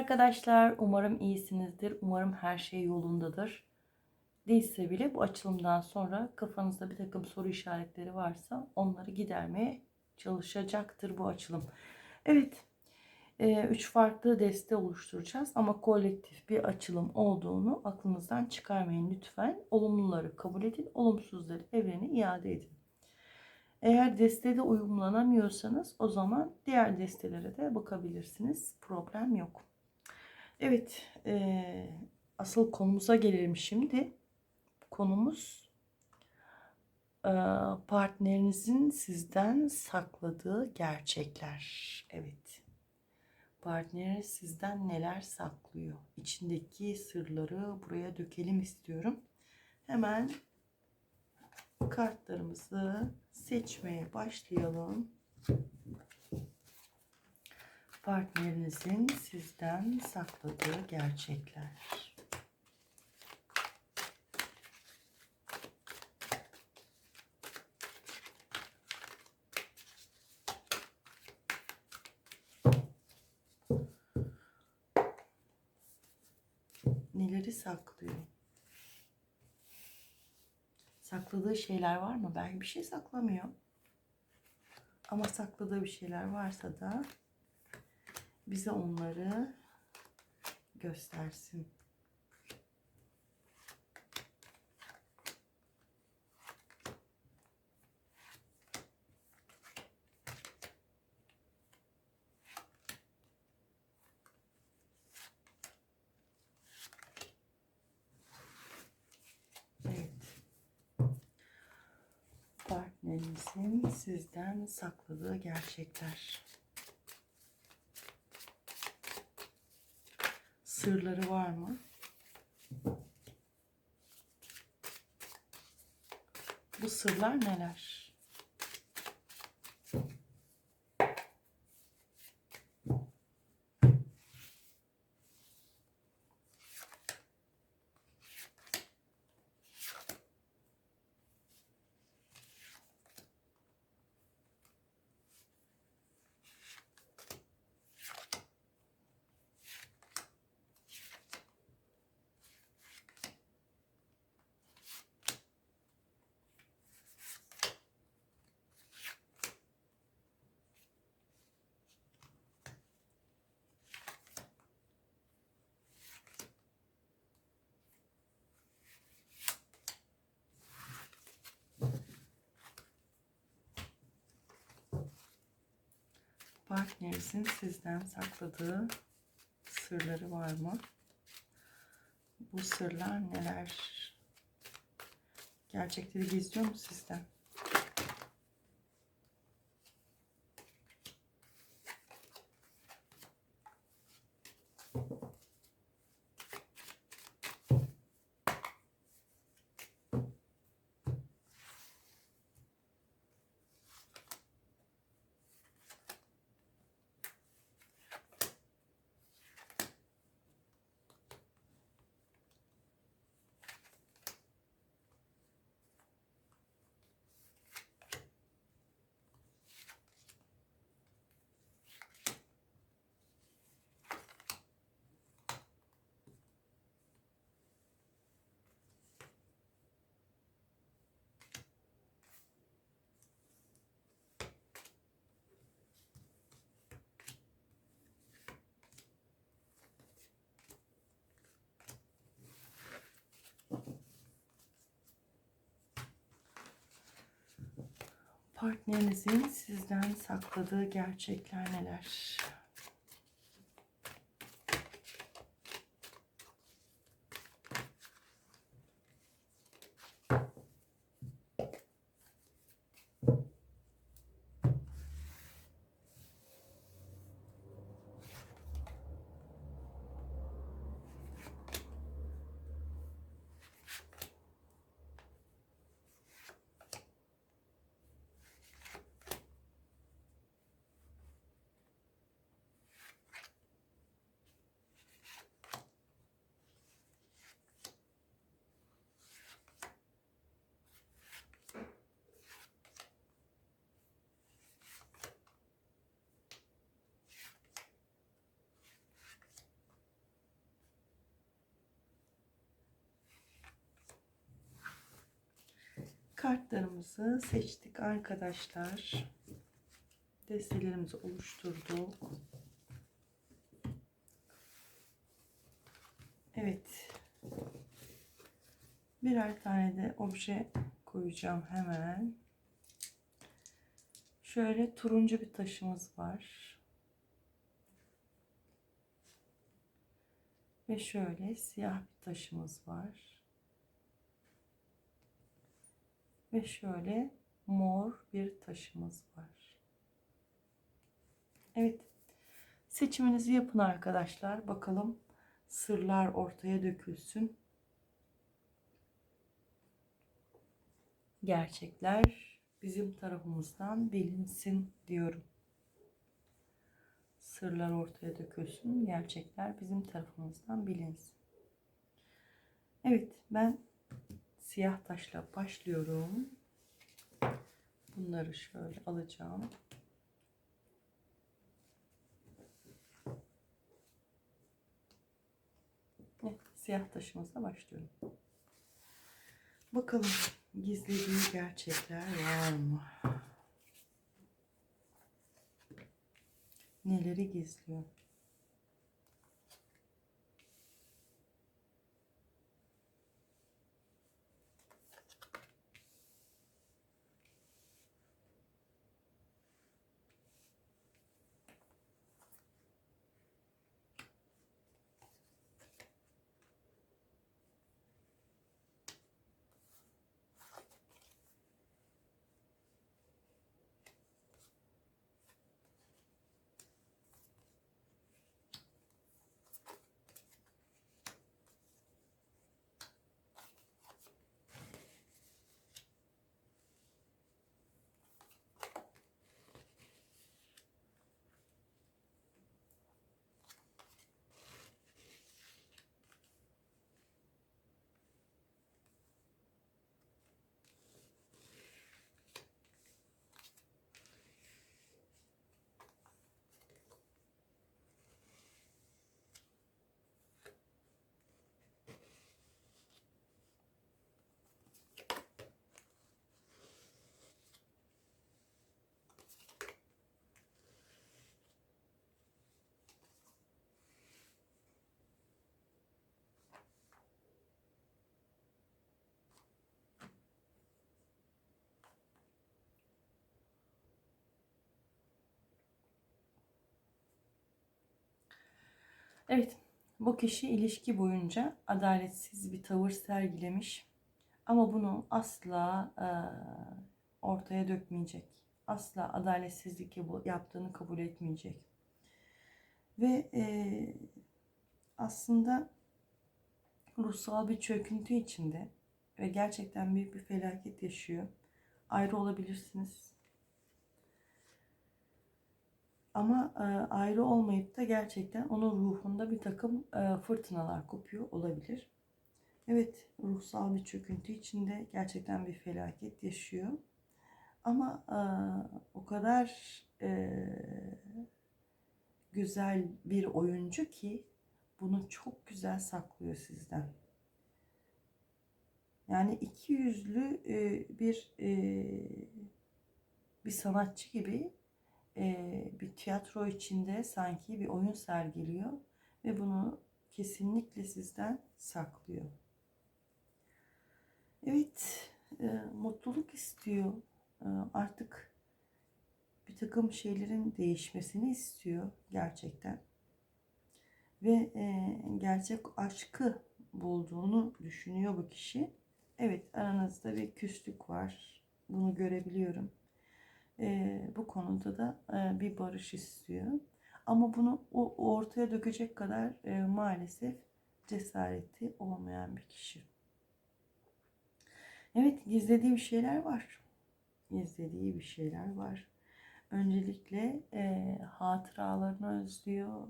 arkadaşlar. Umarım iyisinizdir. Umarım her şey yolundadır. Değilse bile bu açılımdan sonra kafanızda bir takım soru işaretleri varsa onları gidermeye çalışacaktır bu açılım. Evet. e, Üç farklı deste oluşturacağız ama kolektif bir açılım olduğunu aklınızdan çıkarmayın lütfen. Olumluları kabul edin, olumsuzları evrene iade edin. Eğer destede uyumlanamıyorsanız o zaman diğer destelere de bakabilirsiniz. Problem yok. Evet, eee, asıl konumuza gelelim şimdi. Konumuz eee, partnerinizin sizden sakladığı gerçekler. Evet. Partneriniz sizden neler saklıyor? İçindeki sırları buraya dökelim istiyorum. Hemen kartlarımızı seçmeye başlayalım. Partnerinizin sizden sakladığı gerçekler. Neleri saklıyor? Sakladığı şeyler var mı? Belki bir şey saklamıyor. Ama sakladığı bir şeyler varsa da bize onları göstersin. Partnerinizin sizden sakladığı gerçekler. Sırları var mı? Bu sırlar neler? Partnerinizin sizden sakladığı sırları var mı? Bu sırlar neler? Gerçekleri gizliyor mu sizden? Partnerinizin sizden sakladığı gerçekler neler? Kartlarımızı seçtik arkadaşlar. Destelerimizi oluşturduk. Evet. Birer tane de obje koyacağım hemen. Şöyle turuncu bir taşımız var. Ve şöyle siyah bir taşımız var. Ve şöyle mor bir taşımız var. Evet. Seçiminizi yapın arkadaşlar. Bakalım sırlar ortaya dökülsün. Gerçekler bizim tarafımızdan bilinsin diyorum. Sırlar ortaya dökülsün. Gerçekler bizim tarafımızdan bilinsin. Evet ben siyah taşla başlıyorum. Bunları şöyle alacağım. Siyah taşımızla başlıyorum. Bakalım gizlediği gerçekler var mı? Neleri gizliyor? Evet, bu kişi ilişki boyunca adaletsiz bir tavır sergilemiş. Ama bunu asla e, ortaya dökmeyecek. Asla adaletsizlik yaptığını kabul etmeyecek. Ve e, aslında ruhsal bir çöküntü içinde ve gerçekten büyük bir felaket yaşıyor. Ayrı olabilirsiniz ama e, ayrı olmayıp da gerçekten onun ruhunda bir takım e, fırtınalar kopuyor olabilir. Evet ruhsal bir çöküntü içinde gerçekten bir felaket yaşıyor. Ama e, o kadar güzel bir oyuncu ki bunu çok güzel saklıyor sizden. Yani iki yüzlü bir bir sanatçı gibi e, bir tiyatro içinde sanki bir oyun sergiliyor ve bunu kesinlikle sizden saklıyor. Evet, e, mutluluk istiyor. E, artık bir takım şeylerin değişmesini istiyor gerçekten. Ve e, gerçek aşkı bulduğunu düşünüyor bu kişi. Evet, aranızda bir küslük var. Bunu görebiliyorum e, bu konuda da e, bir barış istiyor. Ama bunu o, ortaya dökecek kadar e, maalesef cesareti olmayan bir kişi. Evet gizlediği bir şeyler var. Gizlediği bir şeyler var. Öncelikle e, hatıralarını özlüyor.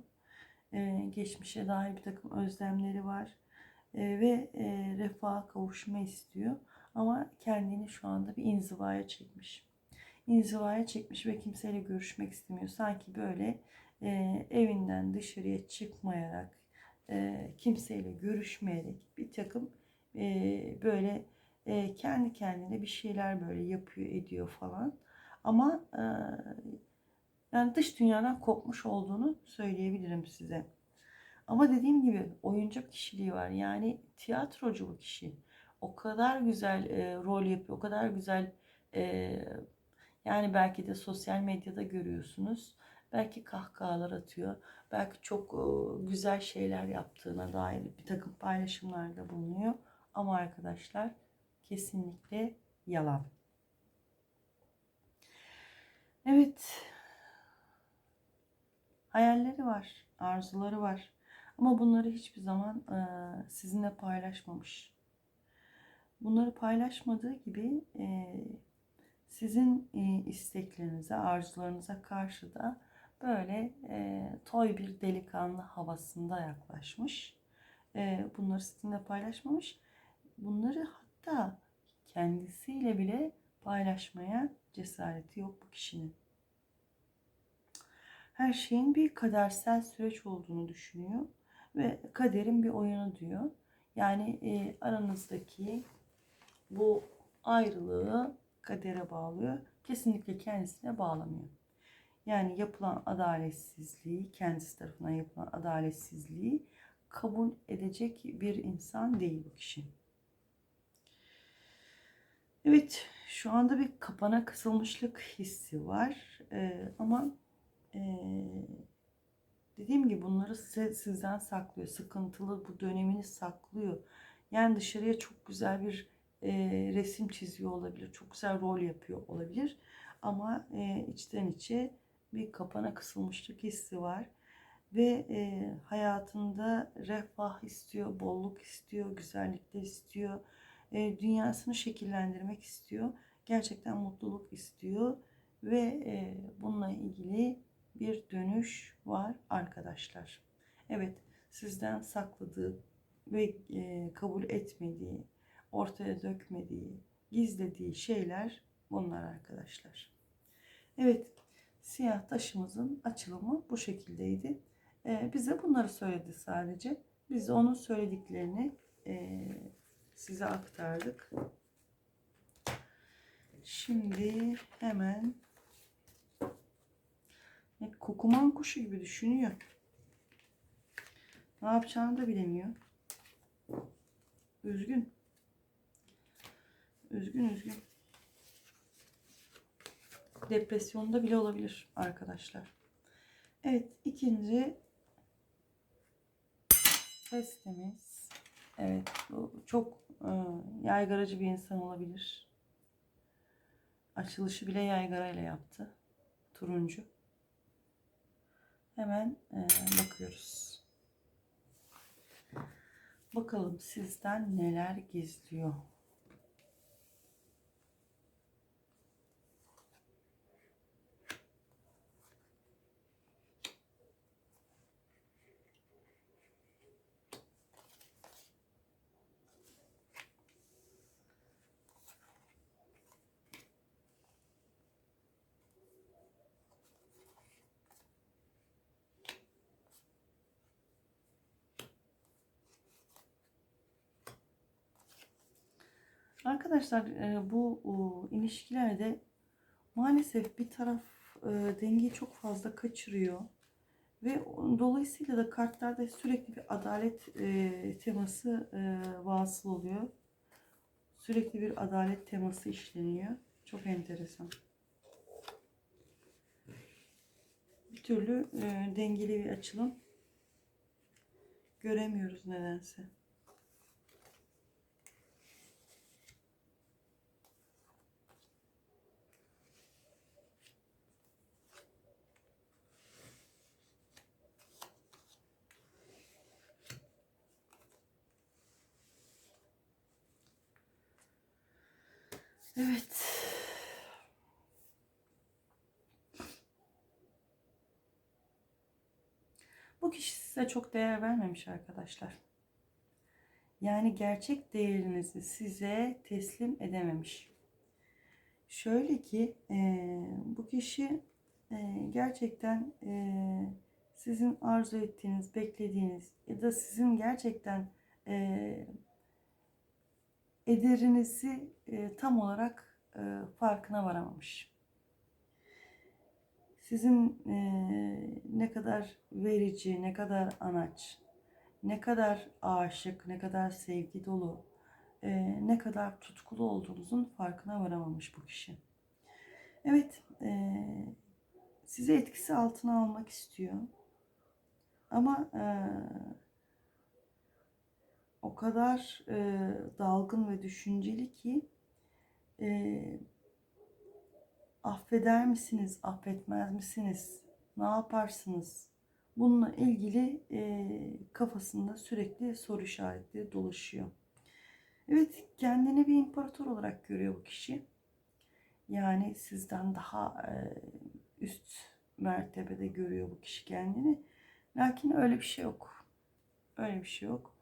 E, geçmişe dair bir takım özlemleri var. E, ve e, refaha kavuşma istiyor. Ama kendini şu anda bir inzivaya çekmiş inzivaya çekmiş ve kimseyle görüşmek istemiyor. Sanki böyle e, evinden dışarıya çıkmayarak, e, kimseyle görüşmeyerek bir takım e, böyle e, kendi kendine bir şeyler böyle yapıyor ediyor falan. Ama e, yani dış dünyadan kopmuş olduğunu söyleyebilirim size. Ama dediğim gibi oyuncak kişiliği var. Yani tiyatrocu bu kişi. O kadar güzel e, rol yapıyor. O kadar güzel e, yani belki de sosyal medyada görüyorsunuz. Belki kahkahalar atıyor. Belki çok e, güzel şeyler yaptığına dair bir takım paylaşımlarda bulunuyor. Ama arkadaşlar kesinlikle yalan. Evet. Hayalleri var, arzuları var. Ama bunları hiçbir zaman e, sizinle paylaşmamış. Bunları paylaşmadığı gibi e, sizin e, isteklerinize, arzularınıza karşı da böyle e, toy bir delikanlı havasında yaklaşmış. E, bunları sizinle paylaşmamış. Bunları hatta kendisiyle bile paylaşmaya cesareti yok bu kişinin. Her şeyin bir kadersel süreç olduğunu düşünüyor ve kaderin bir oyunu diyor. Yani aranızdaki bu ayrılığı kadere bağlıyor. Kesinlikle kendisine bağlamıyor. Yani yapılan adaletsizliği, kendisi tarafından yapılan adaletsizliği kabul edecek bir insan değil bu kişi. Evet, şu anda bir kapana kısılmışlık hissi var. Ee, ama e, dediğim gibi bunları sizden saklıyor. Sıkıntılı bu dönemini saklıyor. Yani dışarıya çok güzel bir e, resim çiziyor olabilir. Çok güzel rol yapıyor olabilir. Ama e, içten içe bir kapana kısılmışlık hissi var. Ve e, hayatında refah istiyor, bolluk istiyor, güzellikler istiyor. E, dünyasını şekillendirmek istiyor. Gerçekten mutluluk istiyor. Ve e, bununla ilgili bir dönüş var arkadaşlar. Evet sizden sakladığı ve e, kabul etmediği, ortaya dökmediği, gizlediği şeyler bunlar arkadaşlar. Evet siyah taşımızın açılımı bu şekildeydi. E, bize bunları söyledi sadece. Biz de onun söylediklerini e, size aktardık. Şimdi hemen ne kukuman kuşu gibi düşünüyor. Ne yapacağını da bilemiyor. Üzgün. Üzgün üzgün. Depresyonda bile olabilir arkadaşlar. Evet ikinci testimiz. Evet bu çok e, yaygaracı bir insan olabilir. Açılışı bile yaygarayla yaptı. Turuncu. Hemen e, bakıyoruz. Bakalım sizden neler gizliyor. Arkadaşlar e, bu ilişkilerde maalesef bir taraf e, dengeyi çok fazla kaçırıyor. Ve dolayısıyla da kartlarda sürekli bir adalet e, teması vasıl oluyor. Sürekli bir adalet teması işleniyor. Çok enteresan. Bir türlü dengeli bir açılım göremiyoruz nedense. Evet. Bu kişi size çok değer vermemiş arkadaşlar. Yani gerçek değerinizi size teslim edememiş. Şöyle ki e, bu kişi e, gerçekten e, sizin arzu ettiğiniz, beklediğiniz ya da sizin gerçekten e, ederinizi e, tam olarak e, farkına varamamış. Sizin e, ne kadar verici, ne kadar anaç, ne kadar aşık, ne kadar sevgi dolu, ne kadar tutkulu olduğunuzun farkına varamamış bu kişi. Evet, sizi etkisi altına almak istiyor. Ama e, o kadar e, dalgın ve düşünceli ki e, affeder misiniz, affetmez misiniz, ne yaparsınız? Bununla ilgili e, kafasında sürekli soru işaretleri dolaşıyor. Evet, kendini bir imparator olarak görüyor bu kişi. Yani sizden daha e, üst mertebede görüyor bu kişi kendini. Lakin öyle bir şey yok. Öyle bir şey yok.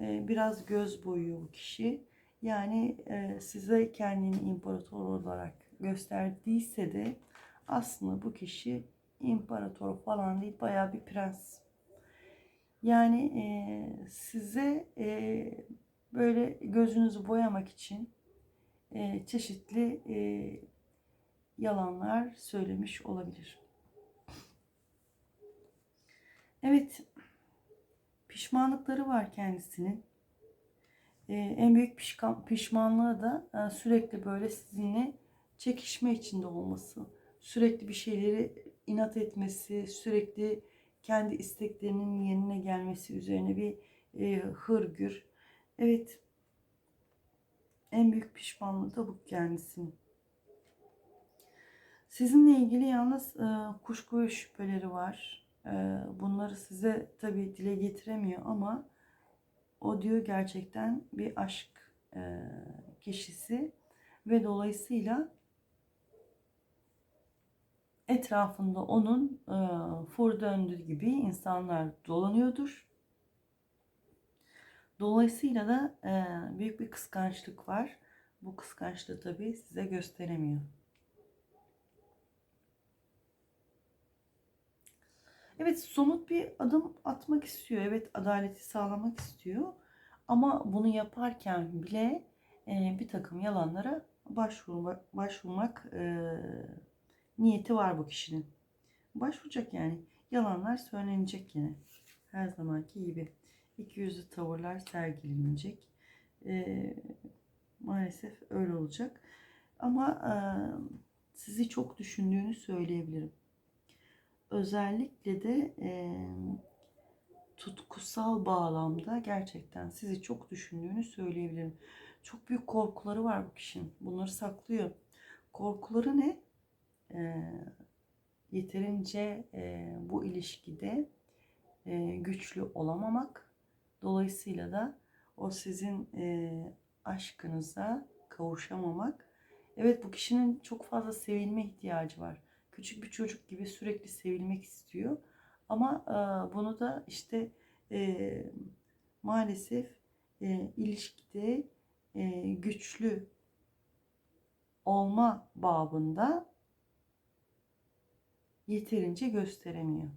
E, biraz göz boyuyor bu kişi. Yani e, size kendini imparator olarak gösterdiyse de aslında bu kişi imparator falan değil bayağı bir prens. Yani e, size e, böyle gözünüzü boyamak için çeşitli yalanlar söylemiş olabilir. Evet, pişmanlıkları var kendisinin. E, en büyük pişmanlığı da e, sürekli böyle sizinle çekişme içinde olması, sürekli bir şeyleri inat etmesi, sürekli kendi isteklerinin yerine gelmesi üzerine bir e, hırgür. Evet, en büyük pişmanlığı da bu kendisinin. Sizinle ilgili yalnız e, kuşku ve şüpheleri var. E, bunları size tabii dile getiremiyor ama o diyor gerçekten bir aşk e, kişisi ve dolayısıyla etrafında onun e, fur döndüğü gibi insanlar dolanıyordur. Dolayısıyla da e, büyük bir kıskançlık var. Bu kıskançlığı tabii size gösteremiyor. Evet somut bir adım atmak istiyor. Evet adaleti sağlamak istiyor. Ama bunu yaparken bile e, bir takım yalanlara başvurmak, başvurmak e, niyeti var bu kişinin. Başvuracak yani. Yalanlar söylenecek yine. Her zamanki gibi. İki yüzlü tavırlar sergilenecek. E, maalesef öyle olacak. Ama e, sizi çok düşündüğünü söyleyebilirim özellikle de e, tutkusal bağlamda gerçekten sizi çok düşündüğünü söyleyebilirim. Çok büyük korkuları var bu kişinin. Bunları saklıyor. Korkuları ne? E, yeterince e, bu ilişkide e, güçlü olamamak. Dolayısıyla da o sizin e, aşkınıza kavuşamamak. Evet bu kişinin çok fazla sevilme ihtiyacı var küçük bir çocuk gibi sürekli sevilmek istiyor. Ama e, bunu da işte e, maalesef e, ilişkide e, güçlü olma babında yeterince gösteremiyor.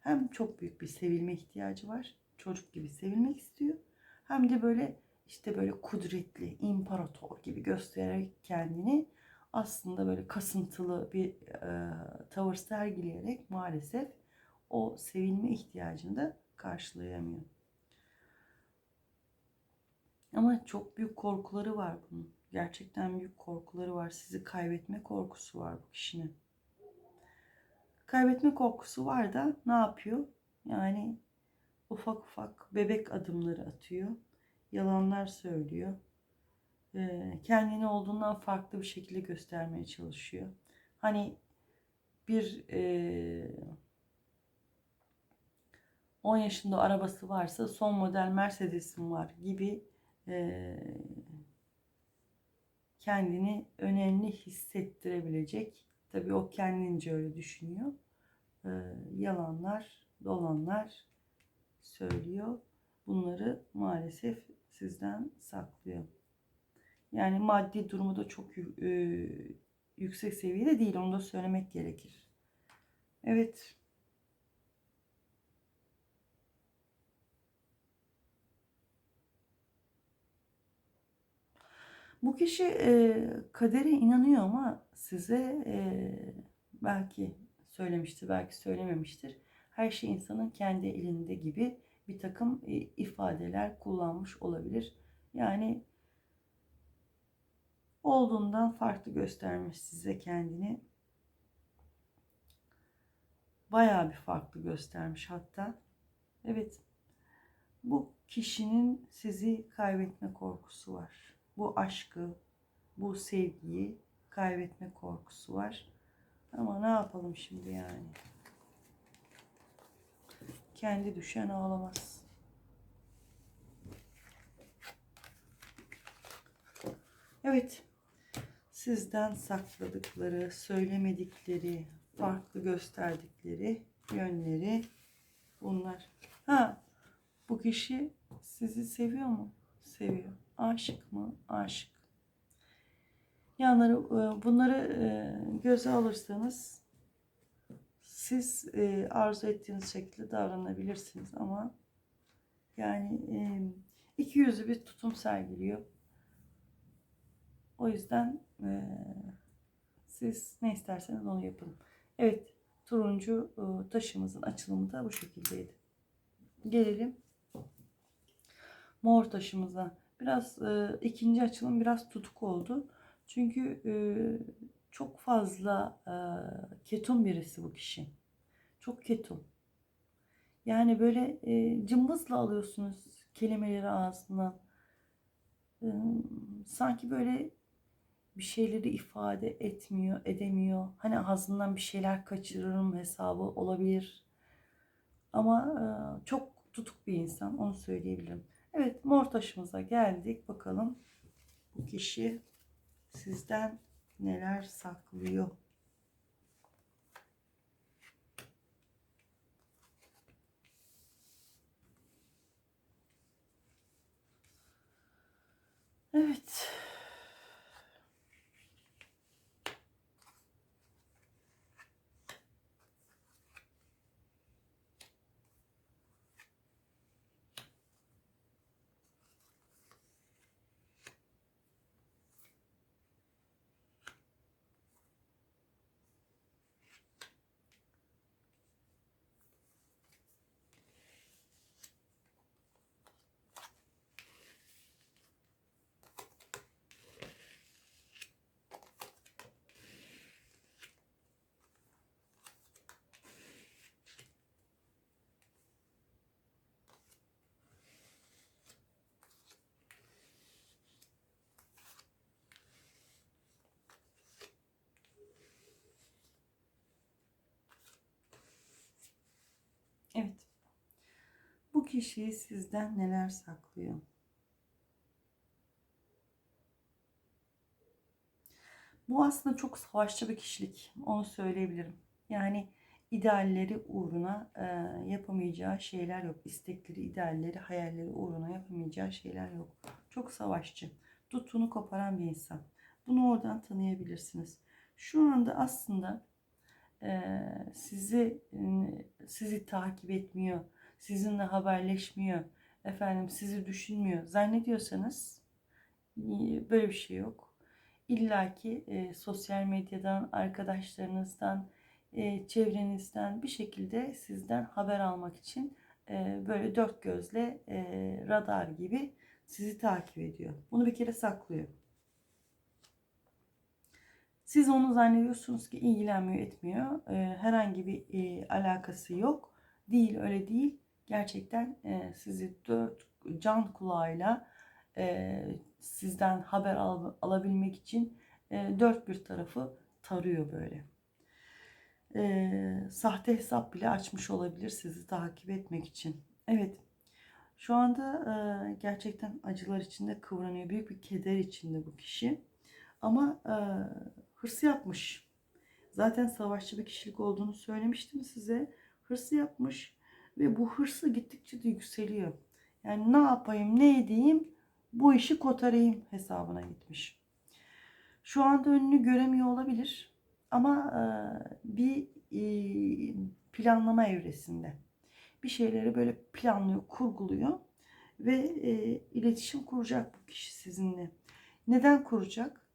Hem çok büyük bir sevilme ihtiyacı var. Çocuk gibi sevilmek istiyor. Hem de böyle işte böyle kudretli, imparator gibi göstererek kendini aslında böyle kasıntılı bir e, tavır sergileyerek maalesef o sevilme ihtiyacını da karşılayamıyor. Ama çok büyük korkuları var bunun. Gerçekten büyük korkuları var. Sizi kaybetme korkusu var bu kişinin. Kaybetme korkusu var da ne yapıyor? Yani ufak ufak bebek adımları atıyor. Yalanlar söylüyor kendini olduğundan farklı bir şekilde göstermeye çalışıyor. Hani bir e, 10 yaşında arabası varsa son model Mercedes'im var gibi e, kendini önemli hissettirebilecek. Tabii o kendince öyle düşünüyor. E, yalanlar, dolanlar söylüyor. Bunları maalesef sizden saklıyor. Yani maddi durumu da çok e, yüksek seviyede değil. Onu da söylemek gerekir. Evet. Bu kişi e, kadere inanıyor ama size e, belki söylemiştir, belki söylememiştir. Her şey insanın kendi elinde gibi bir takım e, ifadeler kullanmış olabilir. Yani olduğundan farklı göstermiş size kendini. Bayağı bir farklı göstermiş hatta. Evet. Bu kişinin sizi kaybetme korkusu var. Bu aşkı, bu sevgiyi kaybetme korkusu var. Ama ne yapalım şimdi yani? Kendi düşen ağlamaz. Evet. Sizden sakladıkları, söylemedikleri, farklı gösterdikleri yönleri bunlar. Ha, bu kişi sizi seviyor mu? Seviyor. Aşık mı? Aşık. Yanları e, bunları e, göze alırsanız siz e, arzu ettiğiniz şekilde davranabilirsiniz ama yani iki yüzlü bir tutum sergiliyor. O yüzden siz ne isterseniz onu yapın. Evet, turuncu taşımızın açılımı da bu şekildeydi. Gelelim mor taşımıza. Biraz ikinci açılım biraz tutuk oldu. Çünkü e, çok fazla e, ketum birisi bu kişi. Çok ketum. Yani böyle e, cımbızla alıyorsunuz kelimeleri ağzından. E, sanki böyle bir şeyleri ifade etmiyor, edemiyor. Hani ağzından bir şeyler kaçırırım hesabı olabilir. Ama e, çok tutuk bir insan, onu söyleyebilirim. Evet, mor taşımıza geldik. Bakalım bu kişi sizden neler saklıyor? Evet. Bu kişi sizden neler saklıyor? Bu aslında çok savaşçı bir kişilik. Onu söyleyebilirim. Yani idealleri uğruna e, yapamayacağı şeyler yok. İstekleri, idealleri, hayalleri uğruna yapamayacağı şeyler yok. Çok savaşçı. Tuttuğunu koparan bir insan. Bunu oradan tanıyabilirsiniz. Şu anda aslında sizi sizi takip etmiyor, sizinle haberleşmiyor, efendim sizi düşünmüyor zannediyorsanız böyle bir şey yok. İlla ki e, sosyal medyadan, arkadaşlarınızdan, e, çevrenizden bir şekilde sizden haber almak için e, böyle dört gözle e, radar gibi sizi takip ediyor. Bunu bir kere saklıyor. Siz onu zannediyorsunuz ki ilgilenmiyor, etmiyor. E, herhangi bir e, alakası yok. Değil, öyle değil. Gerçekten e, sizi dört can kulağıyla e, sizden haber al, alabilmek için e, dört bir tarafı tarıyor böyle. E, sahte hesap bile açmış olabilir sizi takip etmek için. Evet. Şu anda e, gerçekten acılar içinde kıvranıyor. Büyük bir keder içinde bu kişi. Ama e, hırs yapmış. Zaten savaşçı bir kişilik olduğunu söylemiştim size. Hırsı yapmış ve bu hırsı gittikçe de yükseliyor. Yani ne yapayım, ne edeyim, bu işi kotarayım hesabına gitmiş. Şu anda önünü göremiyor olabilir ama e, bir e, planlama evresinde. Bir şeyleri böyle planlıyor, kurguluyor ve e, iletişim kuracak bu kişi sizinle. Neden kuracak?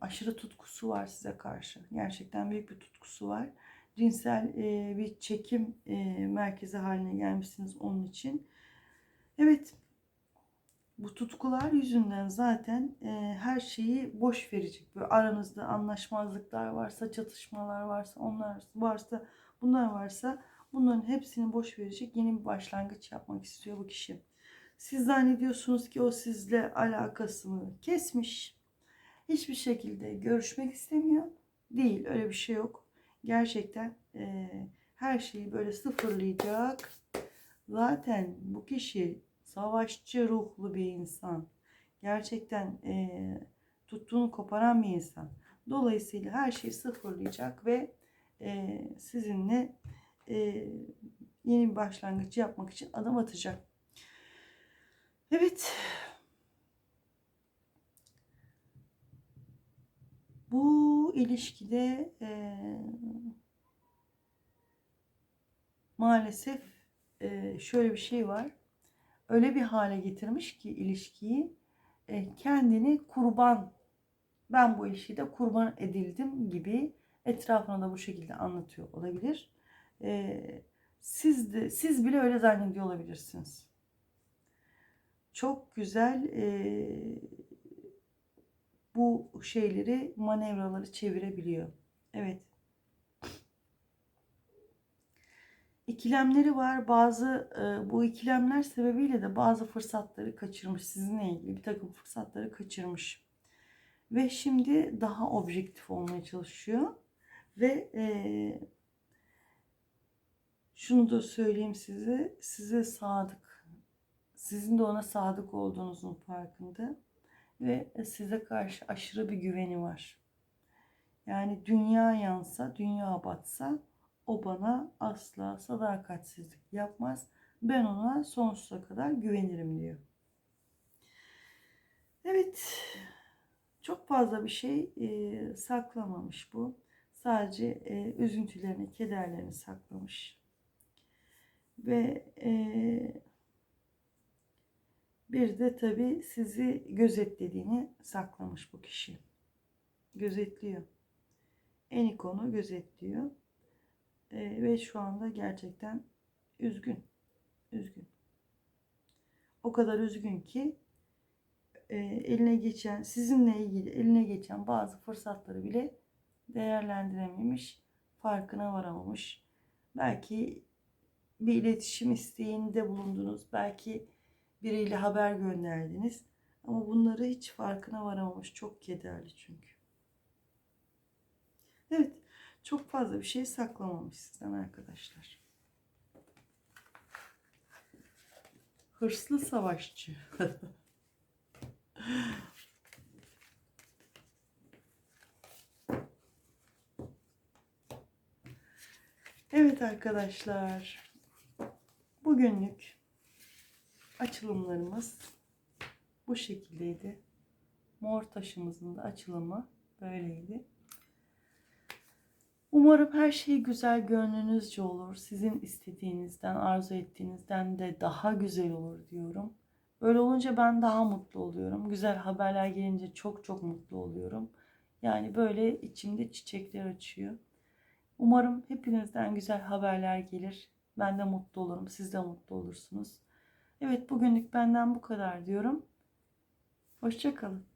Aşırı tutkusu var size karşı. Gerçekten büyük bir tutkusu var. Cinsel e, bir çekim e, merkezi haline gelmişsiniz onun için. Evet, bu tutkular yüzünden zaten e, her şeyi boş verecek. Böyle aranızda anlaşmazlıklar varsa, çatışmalar varsa, onlar varsa, bunlar varsa bunların hepsini boş verecek. Yeni bir başlangıç yapmak istiyor bu kişi. Siz zannediyorsunuz ki o sizle alakasını kesmiş. Hiçbir şekilde görüşmek istemiyor. Değil, öyle bir şey yok. Gerçekten e, her şeyi böyle sıfırlayacak. Zaten bu kişi savaşçı ruhlu bir insan. Gerçekten e, tuttuğunu koparan bir insan. Dolayısıyla her şeyi sıfırlayacak ve e, sizinle e, yeni bir başlangıç yapmak için adım atacak. Evet. Bu ilişkide e, maalesef e, şöyle bir şey var öyle bir hale getirmiş ki ilişkiyi e, kendini kurban ben bu ilişkide kurban edildim gibi etrafına da bu şekilde anlatıyor olabilir. E, siz de siz bile öyle zannediyor olabilirsiniz. Çok güzel e, bu şeyleri manevraları çevirebiliyor. Evet. ikilemleri var. Bazı e, bu ikilemler sebebiyle de bazı fırsatları kaçırmış. Sizinle ilgili bir takım fırsatları kaçırmış. Ve şimdi daha objektif olmaya çalışıyor. Ve e, şunu da söyleyeyim size. Size sadık. Sizin de ona sadık olduğunuzun farkında. Ve size karşı aşırı bir güveni var. Yani dünya yansa, dünya batsa o bana asla sadakatsizlik yapmaz. Ben ona sonsuza kadar güvenirim diyor. Evet. Çok fazla bir şey e, saklamamış bu. Sadece e, üzüntülerini, kederlerini saklamış. Ve e, bir de tabii sizi gözetlediğini saklamış bu kişi. Gözetliyor. En ikonu gözetliyor. E, ve şu anda gerçekten üzgün. Üzgün. O kadar üzgün ki e, eline geçen, sizinle ilgili eline geçen bazı fırsatları bile değerlendirememiş, farkına varamamış. Belki bir iletişim isteğinde bulundunuz, belki biriyle haber gönderdiniz. Ama bunları hiç farkına varamamış. Çok kederli çünkü. Evet. Çok fazla bir şey saklamamış sizden arkadaşlar. Hırslı savaşçı. evet arkadaşlar. Bugünlük açılımlarımız bu şekildeydi. Mor taşımızın da açılımı böyleydi. Umarım her şey güzel gönlünüzce olur. Sizin istediğinizden, arzu ettiğinizden de daha güzel olur diyorum. Böyle olunca ben daha mutlu oluyorum. Güzel haberler gelince çok çok mutlu oluyorum. Yani böyle içimde çiçekler açıyor. Umarım hepinizden güzel haberler gelir. Ben de mutlu olurum. Siz de mutlu olursunuz. Evet bugünlük benden bu kadar diyorum. Hoşçakalın.